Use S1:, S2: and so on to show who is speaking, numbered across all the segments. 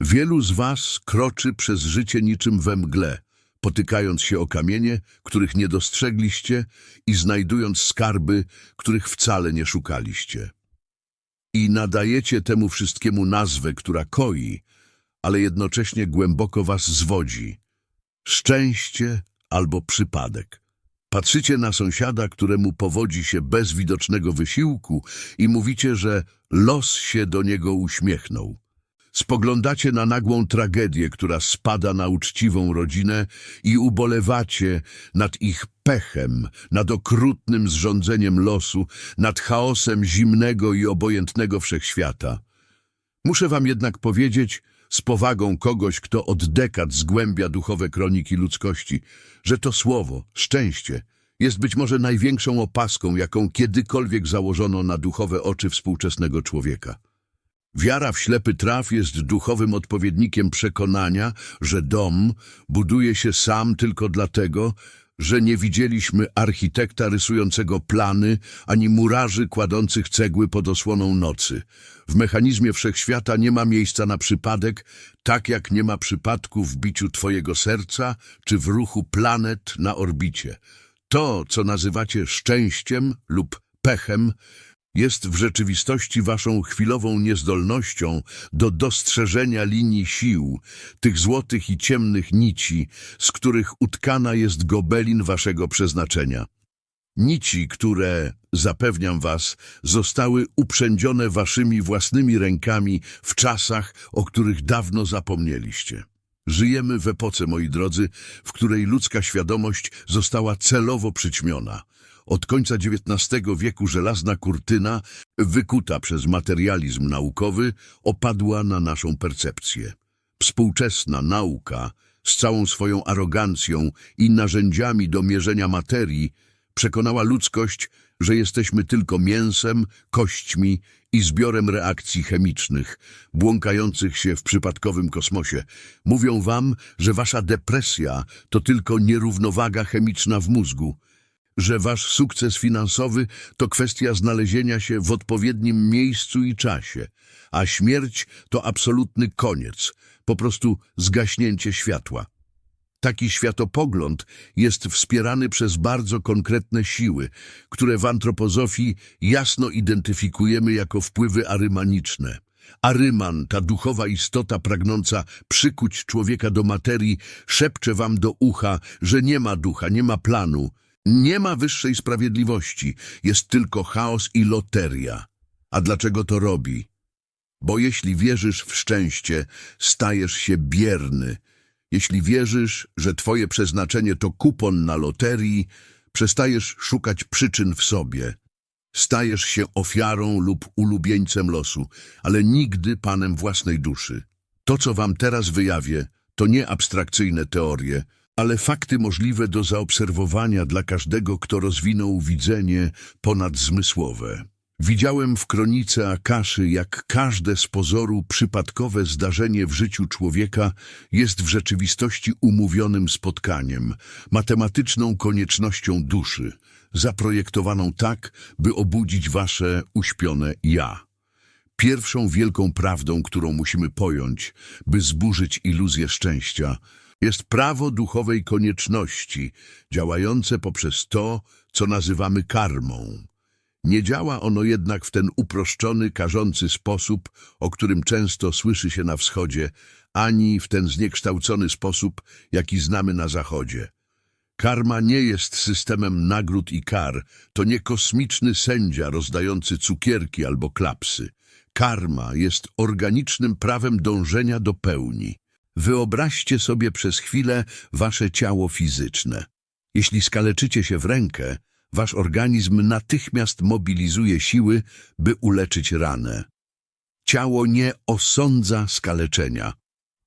S1: Wielu z was kroczy przez życie niczym we mgle, potykając się o kamienie, których nie dostrzegliście i znajdując skarby, których wcale nie szukaliście. I nadajecie temu wszystkiemu nazwę, która koi, ale jednocześnie głęboko was zwodzi. Szczęście albo przypadek. Patrzycie na sąsiada, któremu powodzi się bez widocznego wysiłku i mówicie, że los się do niego uśmiechnął. Spoglądacie na nagłą tragedię, która spada na uczciwą rodzinę i ubolewacie nad ich pechem, nad okrutnym zrządzeniem losu, nad chaosem zimnego i obojętnego wszechświata. Muszę wam jednak powiedzieć, z powagą kogoś, kto od dekad zgłębia duchowe kroniki ludzkości, że to słowo, szczęście, jest być może największą opaską, jaką kiedykolwiek założono na duchowe oczy współczesnego człowieka. Wiara w ślepy traf jest duchowym odpowiednikiem przekonania, że dom buduje się sam tylko dlatego, że nie widzieliśmy architekta rysującego plany, ani murarzy kładących cegły pod osłoną nocy. W mechanizmie wszechświata nie ma miejsca na przypadek, tak jak nie ma przypadku w biciu twojego serca czy w ruchu planet na orbicie. To, co nazywacie szczęściem lub pechem, jest w rzeczywistości waszą chwilową niezdolnością do dostrzeżenia linii sił, tych złotych i ciemnych nici, z których utkana jest gobelin waszego przeznaczenia. Nici, które, zapewniam was, zostały uprzędzione waszymi własnymi rękami w czasach, o których dawno zapomnieliście. Żyjemy w epoce, moi drodzy, w której ludzka świadomość została celowo przyćmiona. Od końca XIX wieku żelazna kurtyna, wykuta przez materializm naukowy, opadła na naszą percepcję. Współczesna nauka, z całą swoją arogancją i narzędziami do mierzenia materii, przekonała ludzkość, że jesteśmy tylko mięsem, kośćmi i zbiorem reakcji chemicznych, błąkających się w przypadkowym kosmosie. Mówią wam, że wasza depresja to tylko nierównowaga chemiczna w mózgu, że wasz sukces finansowy to kwestia znalezienia się w odpowiednim miejscu i czasie, a śmierć to absolutny koniec, po prostu zgaśnięcie światła. Taki światopogląd jest wspierany przez bardzo konkretne siły, które w antropozofii jasno identyfikujemy jako wpływy arymaniczne. Aryman, ta duchowa istota pragnąca przykuć człowieka do materii, szepcze wam do ucha, że nie ma ducha, nie ma planu, nie ma wyższej sprawiedliwości, jest tylko chaos i loteria. A dlaczego to robi? Bo jeśli wierzysz w szczęście, stajesz się bierny. Jeśli wierzysz, że twoje przeznaczenie to kupon na loterii, przestajesz szukać przyczyn w sobie. Stajesz się ofiarą lub ulubieńcem losu, ale nigdy panem własnej duszy. To, co wam teraz wyjawię, to nie abstrakcyjne teorie, ale fakty możliwe do zaobserwowania dla każdego, kto rozwinął widzenie ponadzmysłowe. Widziałem w kronice Akaszy, jak każde z pozoru przypadkowe zdarzenie w życiu człowieka jest w rzeczywistości umówionym spotkaniem, matematyczną koniecznością duszy, zaprojektowaną tak, by obudzić wasze uśpione ja. Pierwszą wielką prawdą, którą musimy pojąć, by zburzyć iluzję szczęścia, jest prawo duchowej konieczności, działające poprzez to, co nazywamy karmą. Nie działa ono jednak w ten uproszczony, karzący sposób, o którym często słyszy się na wschodzie, ani w ten zniekształcony sposób, jaki znamy na zachodzie. Karma nie jest systemem nagród i kar, to nie kosmiczny sędzia rozdający cukierki albo klapsy. Karma jest organicznym prawem dążenia do pełni. Wyobraźcie sobie przez chwilę wasze ciało fizyczne. Jeśli skaleczycie się w rękę, wasz organizm natychmiast mobilizuje siły, by uleczyć ranę. Ciało nie osądza skaleczenia.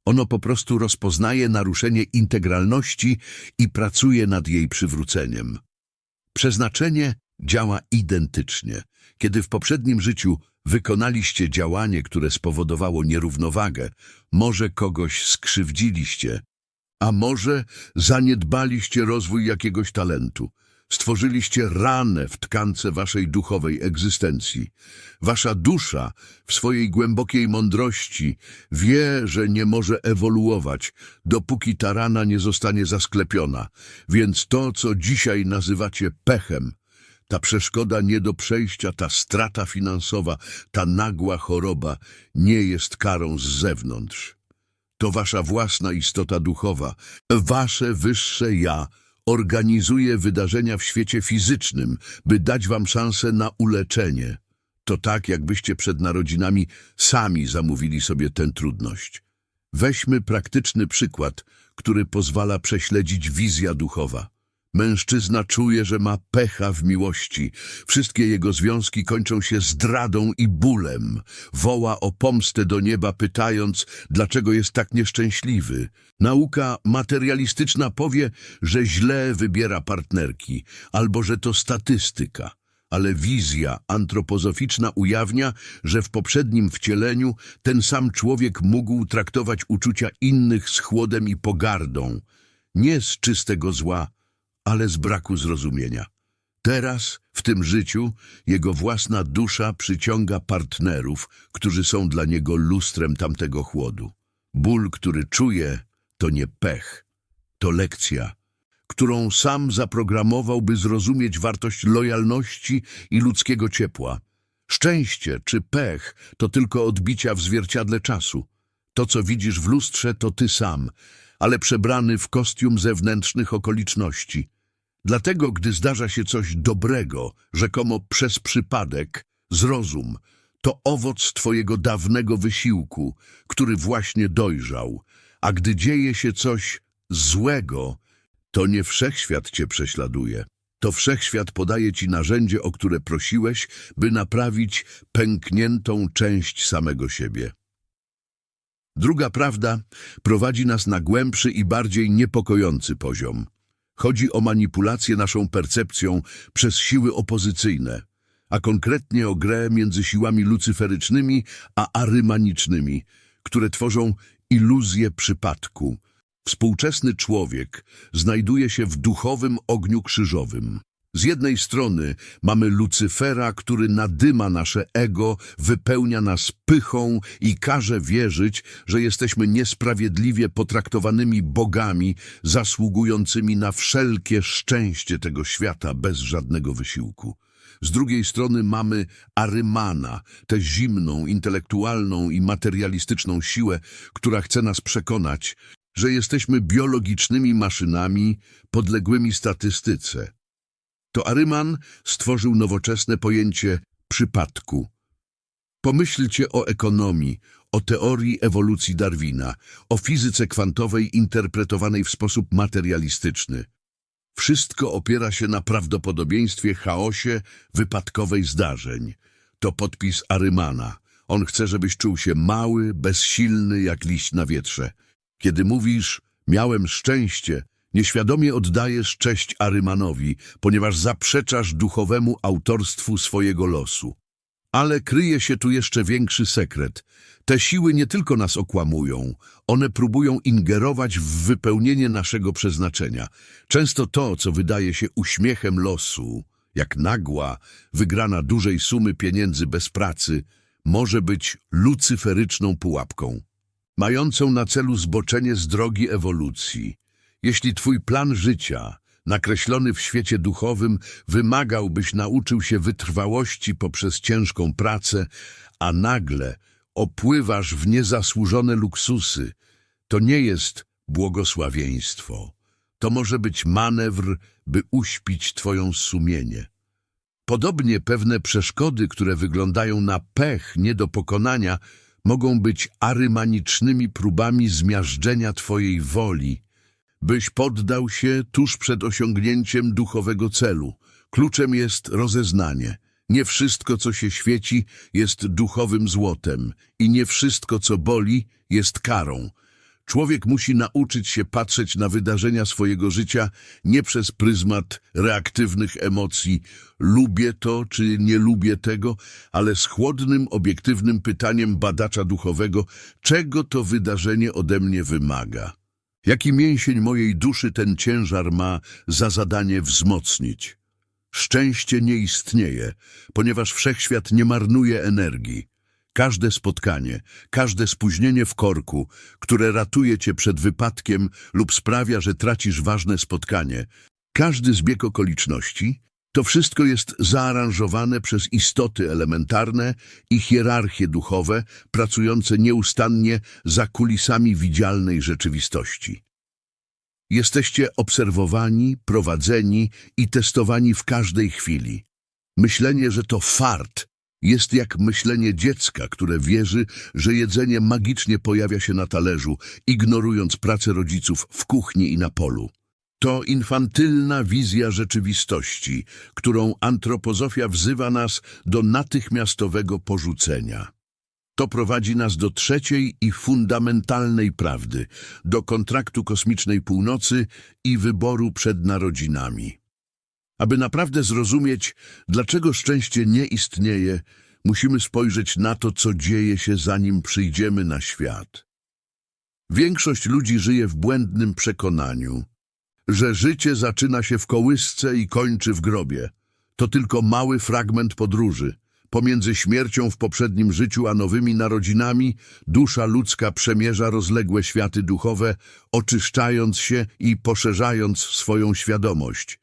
S1: Ono po prostu rozpoznaje naruszenie integralności i pracuje nad jej przywróceniem. Przeznaczenie działa identycznie. Kiedy w poprzednim życiu wykonaliście działanie, które spowodowało nierównowagę, może kogoś skrzywdziliście, a może zaniedbaliście rozwój jakiegoś talentu. Stworzyliście ranę w tkance waszej duchowej egzystencji. Wasza dusza w swojej głębokiej mądrości wie, że nie może ewoluować, dopóki ta rana nie zostanie zasklepiona. Więc to, co dzisiaj nazywacie pechem, ta przeszkoda nie do przejścia, ta strata finansowa, ta nagła choroba nie jest karą z zewnątrz. To wasza własna istota duchowa, wasze wyższe ja organizuje wydarzenia w świecie fizycznym, by dać wam szansę na uleczenie. To tak, jakbyście przed narodzinami sami zamówili sobie tę trudność. Weźmy praktyczny przykład, który pozwala prześledzić wizja duchowa. Mężczyzna czuje, że ma pecha w miłości. Wszystkie jego związki kończą się zdradą i bólem. Woła o pomstę do nieba, pytając, dlaczego jest tak nieszczęśliwy. Nauka materialistyczna powie, że źle wybiera partnerki, albo że to statystyka. Ale wizja antropozoficzna ujawnia, że w poprzednim wcieleniu ten sam człowiek mógł traktować uczucia innych z chłodem i pogardą. Nie z czystego zła, ale z braku zrozumienia. Teraz, w tym życiu, jego własna dusza przyciąga partnerów, którzy są dla niego lustrem tamtego chłodu. Ból, który czuje, to nie pech, to lekcja, którą sam zaprogramował, by zrozumieć wartość lojalności i ludzkiego ciepła. Szczęście czy pech to tylko odbicia w zwierciadle czasu. To, co widzisz w lustrze, to ty sam, ale przebrany w kostium zewnętrznych okoliczności. Dlatego, gdy zdarza się coś dobrego, rzekomo przez przypadek, zrozum, to owoc twojego dawnego wysiłku, który właśnie dojrzał, a gdy dzieje się coś złego, to nie wszechświat cię prześladuje. To wszechświat podaje ci narzędzie, o które prosiłeś, by naprawić pękniętą część samego siebie. Druga prawda prowadzi nas na głębszy i bardziej niepokojący poziom. Chodzi o manipulację naszą percepcją przez siły opozycyjne, a konkretnie o grę między siłami lucyferycznymi a arymanicznymi, które tworzą iluzję przypadku. Współczesny człowiek znajduje się w duchowym ogniu krzyżowym. Z jednej strony mamy Lucyfera, który nadyma nasze ego, wypełnia nas pychą i każe wierzyć, że jesteśmy niesprawiedliwie potraktowanymi bogami, zasługującymi na wszelkie szczęście tego świata bez żadnego wysiłku. Z drugiej strony mamy Arymana, tę zimną, intelektualną i materialistyczną siłę, która chce nas przekonać, że jesteśmy biologicznymi maszynami podległymi statystyce. To Aryman stworzył nowoczesne pojęcie przypadku. Pomyślcie o ekonomii, o teorii ewolucji Darwina, o fizyce kwantowej interpretowanej w sposób materialistyczny. Wszystko opiera się na prawdopodobieństwie chaosie wypadkowej zdarzeń. To podpis Arymana. On chce, żebyś czuł się mały, bezsilny jak liść na wietrze. Kiedy mówisz, miałem szczęście, nieświadomie oddajesz cześć Arymanowi, ponieważ zaprzeczasz duchowemu autorstwu swojego losu. Ale kryje się tu jeszcze większy sekret. Te siły nie tylko nas okłamują, one próbują ingerować w wypełnienie naszego przeznaczenia. Często to, co wydaje się uśmiechem losu, jak nagła, wygrana dużej sumy pieniędzy bez pracy, może być lucyferyczną pułapką mającą na celu zboczenie z drogi ewolucji. Jeśli twój plan życia, nakreślony w świecie duchowym, wymagał, byś nauczył się wytrwałości poprzez ciężką pracę, a nagle opływasz w niezasłużone luksusy, to nie jest błogosławieństwo. To może być manewr, by uśpić twoją sumienie. Podobnie pewne przeszkody, które wyglądają na pech nie do pokonania, mogą być arymanicznymi próbami zmiażdżenia Twojej woli, byś poddał się tuż przed osiągnięciem duchowego celu. Kluczem jest rozeznanie. Nie wszystko, co się świeci, jest duchowym złotem i nie wszystko, co boli, jest karą. Człowiek musi nauczyć się patrzeć na wydarzenia swojego życia nie przez pryzmat reaktywnych emocji lubię to czy nie lubię tego, ale z chłodnym, obiektywnym pytaniem badacza duchowego, czego to wydarzenie ode mnie wymaga. Jaki mięsień mojej duszy ten ciężar ma za zadanie wzmocnić? Szczęście nie istnieje, ponieważ wszechświat nie marnuje energii. Każde spotkanie, każde spóźnienie w korku, które ratuje cię przed wypadkiem lub sprawia, że tracisz ważne spotkanie, każdy zbieg okoliczności, to wszystko jest zaaranżowane przez istoty elementarne i hierarchie duchowe, pracujące nieustannie za kulisami widzialnej rzeczywistości. Jesteście obserwowani, prowadzeni i testowani w każdej chwili. Myślenie, że to fart, jest jak myślenie dziecka, które wierzy, że jedzenie magicznie pojawia się na talerzu, ignorując pracę rodziców w kuchni i na polu. To infantylna wizja rzeczywistości, którą antropozofia wzywa nas do natychmiastowego porzucenia. To prowadzi nas do trzeciej i fundamentalnej prawdy, do kontraktu kosmicznej północy i wyboru przed narodzinami. Aby naprawdę zrozumieć, dlaczego szczęście nie istnieje, musimy spojrzeć na to, co dzieje się, zanim przyjdziemy na świat. Większość ludzi żyje w błędnym przekonaniu, że życie zaczyna się w kołysce i kończy w grobie. To tylko mały fragment podróży. Pomiędzy śmiercią w poprzednim życiu a nowymi narodzinami dusza ludzka przemierza rozległe światy duchowe, oczyszczając się i poszerzając swoją świadomość.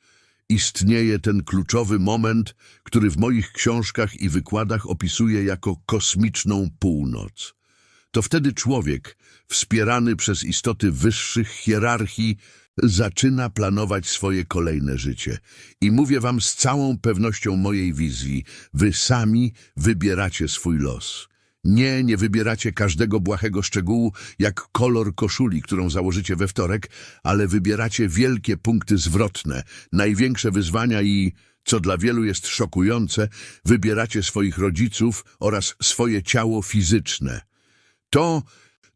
S1: Istnieje ten kluczowy moment, który w moich książkach i wykładach opisuję jako kosmiczną północ. To wtedy człowiek, wspierany przez istoty wyższych hierarchii, zaczyna planować swoje kolejne życie. I mówię wam z całą pewnością mojej wizji, wy sami wybieracie swój los. Nie, nie wybieracie każdego błahego szczegółu, jak kolor koszuli, którą założycie we wtorek, ale wybieracie wielkie punkty zwrotne, największe wyzwania i, co dla wielu jest szokujące, wybieracie swoich rodziców oraz swoje ciało fizyczne. To,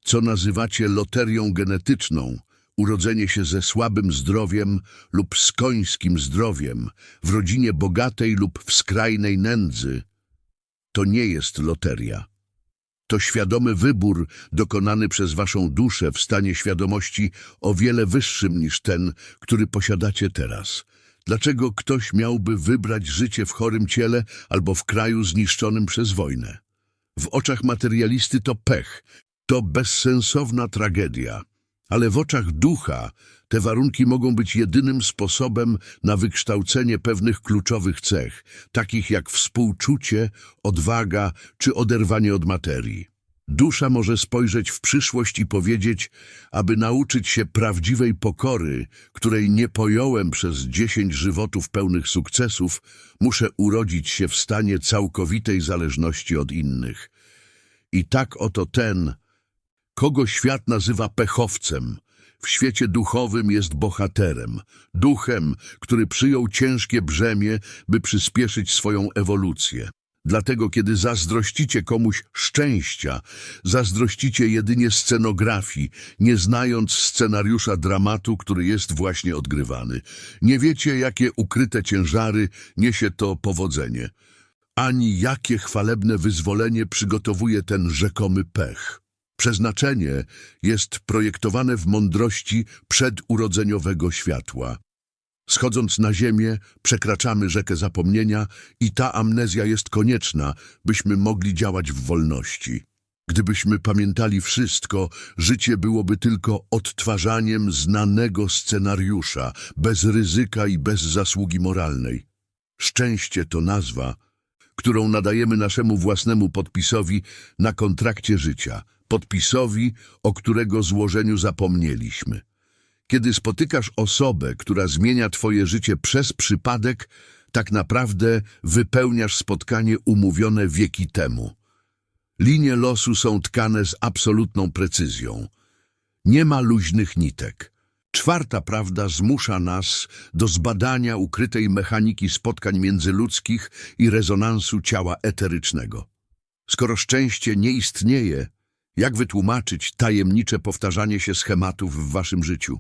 S1: co nazywacie loterią genetyczną, urodzenie się ze słabym zdrowiem lub skońskim zdrowiem, w rodzinie bogatej lub w skrajnej nędzy, to nie jest loteria. To świadomy wybór dokonany przez waszą duszę w stanie świadomości o wiele wyższym niż ten, który posiadacie teraz. Dlaczego ktoś miałby wybrać życie w chorym ciele albo w kraju zniszczonym przez wojnę? W oczach materialisty to pech, to bezsensowna tragedia. Ale w oczach ducha te warunki mogą być jedynym sposobem na wykształcenie pewnych kluczowych cech, takich jak współczucie, odwaga czy oderwanie od materii. Dusza może spojrzeć w przyszłość i powiedzieć, aby nauczyć się prawdziwej pokory, której nie pojąłem przez dziesięć żywotów pełnych sukcesów, muszę urodzić się w stanie całkowitej zależności od innych. I tak oto ten, kogo świat nazywa pechowcem, w świecie duchowym jest bohaterem, duchem, który przyjął ciężkie brzemię, by przyspieszyć swoją ewolucję. Dlatego, kiedy zazdrościcie komuś szczęścia, zazdrościcie jedynie scenografii, nie znając scenariusza dramatu, który jest właśnie odgrywany. Nie wiecie, jakie ukryte ciężary niesie to powodzenie, ani jakie chwalebne wyzwolenie przygotowuje ten rzekomy pech. Przeznaczenie jest projektowane w mądrości przedurodzeniowego światła. Schodząc na ziemię, przekraczamy rzekę zapomnienia i ta amnezja jest konieczna, byśmy mogli działać w wolności. Gdybyśmy pamiętali wszystko, życie byłoby tylko odtwarzaniem znanego scenariusza, bez ryzyka i bez zasługi moralnej. Szczęście to nazwa, którą nadajemy naszemu własnemu podpisowi na kontrakcie życia, podpisowi, o którego złożeniu zapomnieliśmy. Kiedy spotykasz osobę, która zmienia twoje życie przez przypadek, tak naprawdę wypełniasz spotkanie umówione wieki temu. Linie losu są tkane z absolutną precyzją. Nie ma luźnych nitek. Czwarta prawda zmusza nas do zbadania ukrytej mechaniki spotkań międzyludzkich i rezonansu ciała eterycznego. Skoro szczęście nie istnieje, jak wytłumaczyć tajemnicze powtarzanie się schematów w waszym życiu?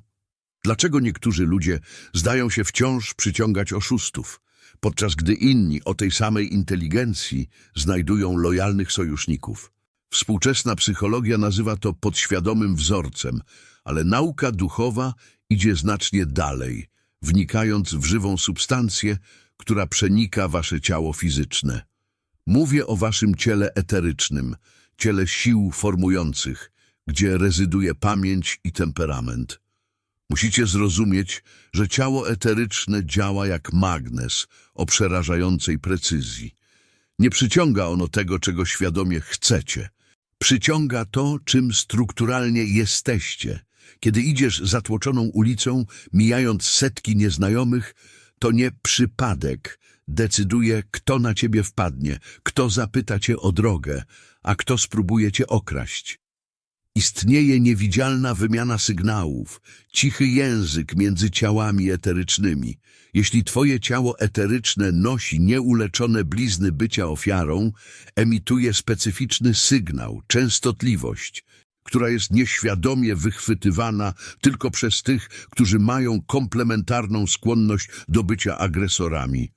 S1: Dlaczego niektórzy ludzie zdają się wciąż przyciągać oszustów, podczas gdy inni o tej samej inteligencji znajdują lojalnych sojuszników? Współczesna psychologia nazywa to podświadomym wzorcem, ale nauka duchowa idzie znacznie dalej, wnikając w żywą substancję, która przenika wasze ciało fizyczne. Mówię o waszym ciele eterycznym, ciele sił formujących, gdzie rezyduje pamięć i temperament. Musicie zrozumieć, że ciało eteryczne działa jak magnes o przerażającej precyzji. Nie przyciąga ono tego, czego świadomie chcecie. Przyciąga to, czym strukturalnie jesteście. Kiedy idziesz zatłoczoną ulicą, mijając setki nieznajomych, to nie przypadek decyduje, kto na ciebie wpadnie, kto zapyta cię o drogę, a kto spróbuje cię okraść. Istnieje niewidzialna wymiana sygnałów, cichy język między ciałami eterycznymi. Jeśli twoje ciało eteryczne nosi nieuleczone blizny bycia ofiarą, emituje specyficzny sygnał, częstotliwość, która jest nieświadomie wychwytywana tylko przez tych, którzy mają komplementarną skłonność do bycia agresorami.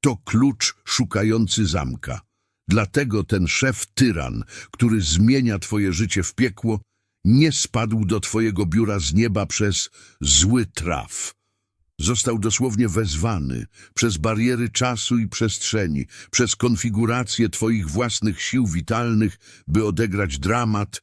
S1: To klucz szukający zamka. Dlatego ten szef tyran, który zmienia twoje życie w piekło, nie spadł do twojego biura z nieba przez zły traf. Został dosłownie wezwany przez bariery czasu i przestrzeni, przez konfigurację twoich własnych sił witalnych, by odegrać dramat,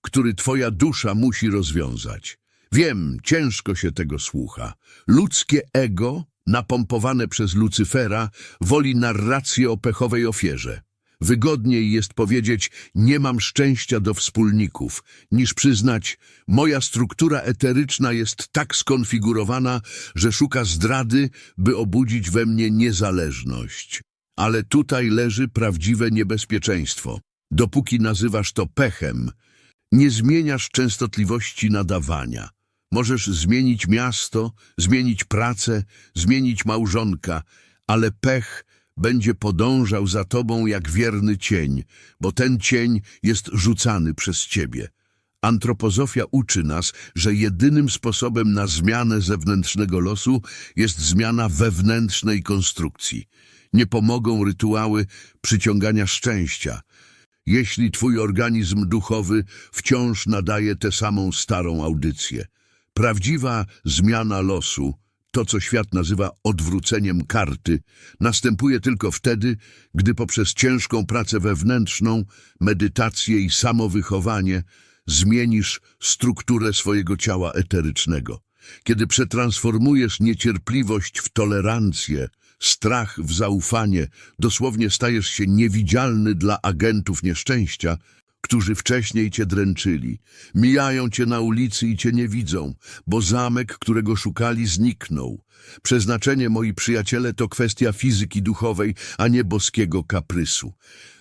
S1: który twoja dusza musi rozwiązać. Wiem, ciężko się tego słucha. Ludzkie ego, napompowane przez Lucyfera, woli narrację o pechowej ofierze. Wygodniej jest powiedzieć, nie mam szczęścia do wspólników, niż przyznać, moja struktura eteryczna jest tak skonfigurowana, że szuka zdrady, by obudzić we mnie niezależność. Ale tutaj leży prawdziwe niebezpieczeństwo. Dopóki nazywasz to pechem, nie zmieniasz częstotliwości nadawania. Możesz zmienić miasto, zmienić pracę, zmienić małżonka, ale pech będzie podążał za tobą jak wierny cień, bo ten cień jest rzucany przez ciebie. Antropozofia uczy nas, że jedynym sposobem na zmianę zewnętrznego losu jest zmiana wewnętrznej konstrukcji. Nie pomogą rytuały przyciągania szczęścia, jeśli twój organizm duchowy wciąż nadaje tę samą starą audycję. Prawdziwa zmiana losu, to co świat nazywa odwróceniem karty, następuje tylko wtedy, gdy poprzez ciężką pracę wewnętrzną, medytację i samowychowanie zmienisz strukturę swojego ciała eterycznego. Kiedy przetransformujesz niecierpliwość w tolerancję, strach w zaufanie, dosłownie stajesz się niewidzialny dla agentów nieszczęścia, którzy wcześniej cię dręczyli. Mijają cię na ulicy i cię nie widzą, bo zamek, którego szukali, zniknął. Przeznaczenie, moi przyjaciele, to kwestia fizyki duchowej, a nie boskiego kaprysu.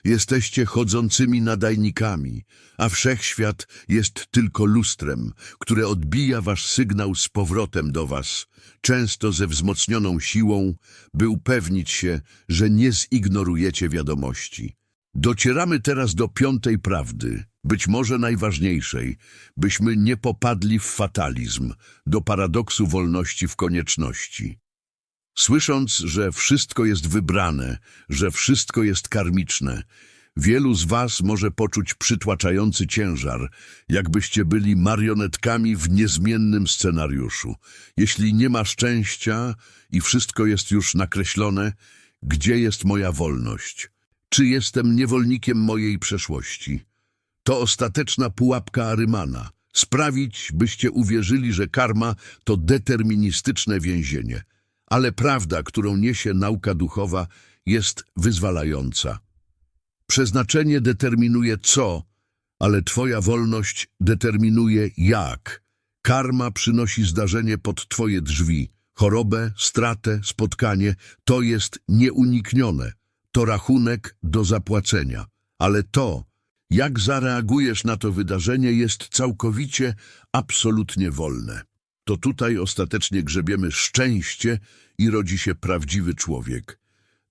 S1: Jesteście chodzącymi nadajnikami, a wszechświat jest tylko lustrem, które odbija wasz sygnał z powrotem do was, często ze wzmocnioną siłą, by upewnić się, że nie zignorujecie wiadomości. Docieramy teraz do piątej prawdy, być może najważniejszej, byśmy nie popadli w fatalizm, do paradoksu wolności w konieczności. Słysząc, że wszystko jest wybrane, że wszystko jest karmiczne, wielu z was może poczuć przytłaczający ciężar, jakbyście byli marionetkami w niezmiennym scenariuszu. Jeśli nie ma szczęścia i wszystko jest już nakreślone, gdzie jest moja wolność? Czy jestem niewolnikiem mojej przeszłości? To ostateczna pułapka Arymana. Sprawić, byście uwierzyli, że karma to deterministyczne więzienie. Ale prawda, którą niesie nauka duchowa, jest wyzwalająca. Przeznaczenie determinuje co, ale twoja wolność determinuje jak. Karma przynosi zdarzenie pod twoje drzwi. Chorobę, stratę, spotkanie to jest nieuniknione. To rachunek do zapłacenia. Ale to, jak zareagujesz na to wydarzenie, jest całkowicie, absolutnie wolne. To tutaj ostatecznie grzebiemy szczęście i rodzi się prawdziwy człowiek.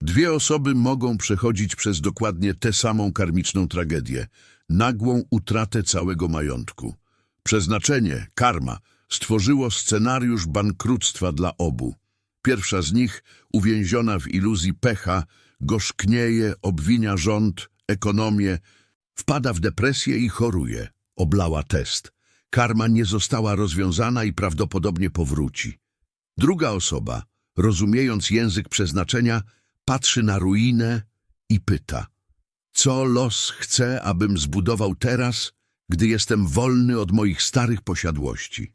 S1: Dwie osoby mogą przechodzić przez dokładnie tę samą karmiczną tragedię, nagłą utratę całego majątku. Przeznaczenie, karma, stworzyło scenariusz bankructwa dla obu. Pierwsza z nich, uwięziona w iluzji pecha, gorzknieje, obwinia rząd, ekonomię, wpada w depresję i choruje. Oblała test. Karma nie została rozwiązana i prawdopodobnie powróci. Druga osoba, rozumiejąc język przeznaczenia, patrzy na ruinę i pyta: Co los chce, abym zbudował teraz, gdy jestem wolny od moich starych posiadłości?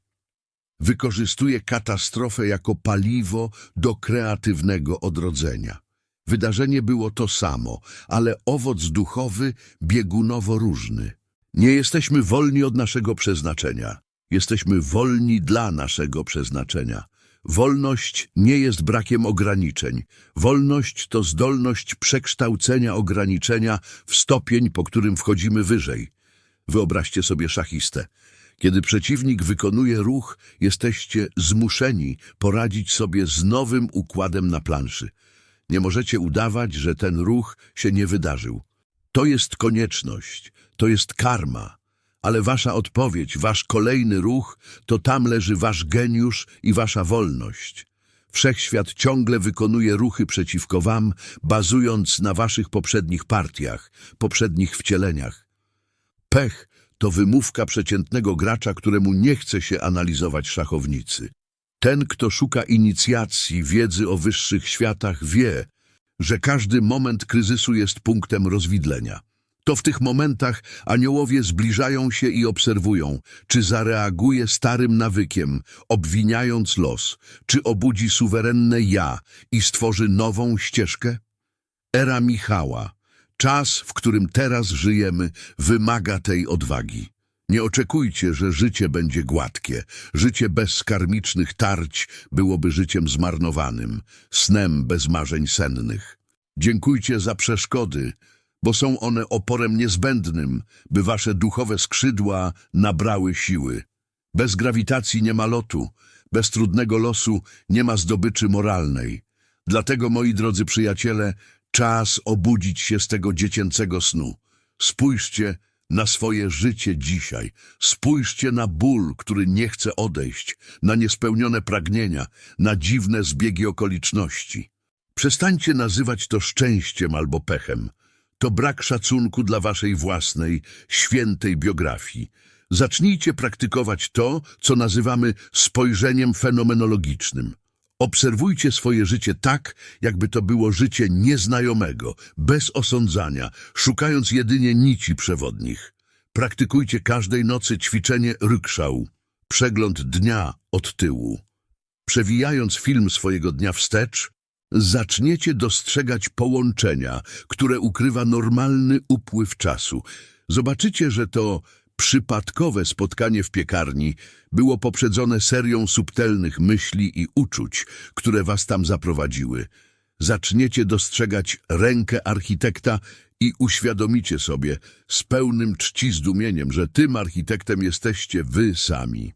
S1: Wykorzystuje katastrofę jako paliwo do kreatywnego odrodzenia. Wydarzenie było to samo, ale owoc duchowy biegunowo różny. Nie jesteśmy wolni od naszego przeznaczenia. Jesteśmy wolni dla naszego przeznaczenia. Wolność nie jest brakiem ograniczeń. Wolność to zdolność przekształcenia ograniczenia w stopień, po którym wchodzimy wyżej. Wyobraźcie sobie szachistę. Kiedy przeciwnik wykonuje ruch, jesteście zmuszeni poradzić sobie z nowym układem na planszy. Nie możecie udawać, że ten ruch się nie wydarzył. To jest konieczność, to jest karma. Ale wasza odpowiedź, wasz kolejny ruch, to tam leży wasz geniusz i wasza wolność. Wszechświat ciągle wykonuje ruchy przeciwko wam, bazując na waszych poprzednich partiach, poprzednich wcieleniach. Pech to wymówka przeciętnego gracza, któremu nie chce się analizować szachownicy. Ten, kto szuka inicjacji, wiedzy o wyższych światach, wie, że każdy moment kryzysu jest punktem rozwidlenia. To w tych momentach aniołowie zbliżają się i obserwują, czy zareaguje starym nawykiem, obwiniając los, czy obudzi suwerenne ja i stworzy nową ścieżkę? Era Michała, czas, w którym teraz żyjemy, wymaga tej odwagi. Nie oczekujcie, że życie będzie gładkie. Życie bez karmicznych tarć byłoby życiem zmarnowanym, snem bez marzeń sennych. Dziękujcie za przeszkody, bo są one oporem niezbędnym, by wasze duchowe skrzydła nabrały siły. Bez grawitacji nie ma lotu, bez trudnego losu nie ma zdobyczy moralnej. Dlatego, moi drodzy przyjaciele, czas obudzić się z tego dziecięcego snu. Spójrzcie na swoje życie dzisiaj. Spójrzcie na ból, który nie chce odejść, na niespełnione pragnienia, na dziwne zbiegi okoliczności. Przestańcie nazywać to szczęściem albo pechem. To brak szacunku dla waszej własnej, świętej biografii. Zacznijcie praktykować to, co nazywamy spojrzeniem fenomenologicznym. Obserwujcie swoje życie tak, jakby to było życie nieznajomego, bez osądzania, szukając jedynie nici przewodnich. Praktykujcie każdej nocy ćwiczenie rykszał, przegląd dnia od tyłu. Przewijając film swojego dnia wstecz, zaczniecie dostrzegać połączenia, które ukrywa normalny upływ czasu. Zobaczycie, że to przypadkowe spotkanie w piekarni było poprzedzone serią subtelnych myśli i uczuć, które was tam zaprowadziły. Zaczniecie dostrzegać rękę architekta i uświadomicie sobie z pełnym czci zdumieniem, że tym architektem jesteście wy sami.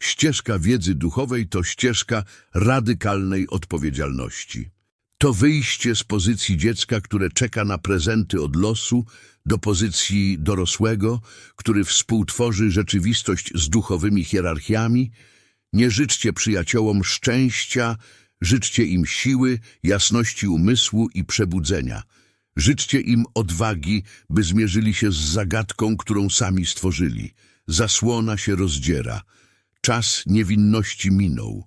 S1: Ścieżka wiedzy duchowej to ścieżka radykalnej odpowiedzialności. To wyjście z pozycji dziecka, które czeka na prezenty od losu, do pozycji dorosłego, który współtworzy rzeczywistość z duchowymi hierarchiami. Nie życzcie przyjaciołom szczęścia, życzcie im siły, jasności umysłu i przebudzenia. Życzcie im odwagi, by zmierzyli się z zagadką, którą sami stworzyli. Zasłona się rozdziera. Czas niewinności minął.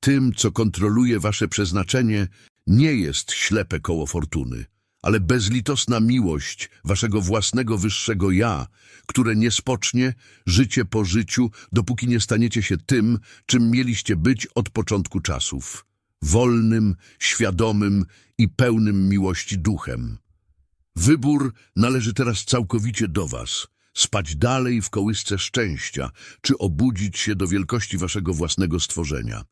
S1: Tym, co kontroluje wasze przeznaczenie, nie jest ślepe koło fortuny, ale bezlitosna miłość waszego własnego wyższego ja, które nie spocznie życie po życiu, dopóki nie staniecie się tym, czym mieliście być od początku czasów. Wolnym, świadomym i pełnym miłości duchem. Wybór należy teraz całkowicie do was. Spać dalej w kołysce szczęścia, czy obudzić się do wielkości waszego własnego stworzenia.